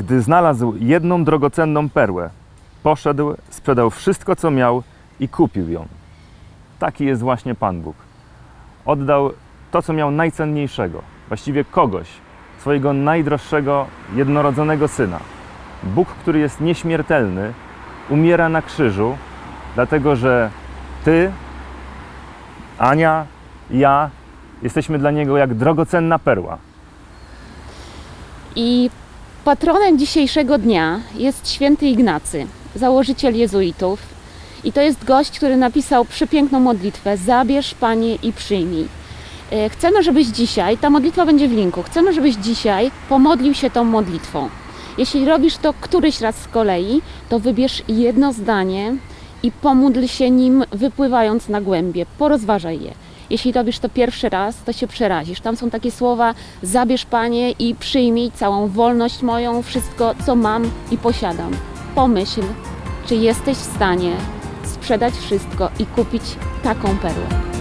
Gdy znalazł jedną drogocenną perłę, poszedł, sprzedał wszystko, co miał i kupił ją. Taki jest właśnie Pan Bóg. Oddał to, co miał najcenniejszego, właściwie kogoś, swojego najdroższego, jednorodzonego syna. Bóg, który jest nieśmiertelny, umiera na krzyżu, dlatego że Ty, Ania, ja jesteśmy dla Niego jak drogocenna perła. I patronem dzisiejszego dnia jest święty Ignacy, założyciel jezuitów. I to jest gość, który napisał przepiękną modlitwę: Zabierz Panie i przyjmij. E, Chcemy, żebyś dzisiaj, ta modlitwa będzie w linku, chcemy, żebyś dzisiaj pomodlił się tą modlitwą. Jeśli robisz to któryś raz z kolei, to wybierz jedno zdanie i pomódl się nim, wypływając na głębie. Porozważaj je. Jeśli robisz to pierwszy raz, to się przerazisz. Tam są takie słowa: Zabierz Panie i przyjmij całą wolność moją, wszystko, co mam i posiadam. Pomyśl, czy jesteś w stanie sprzedać wszystko i kupić taką perłę.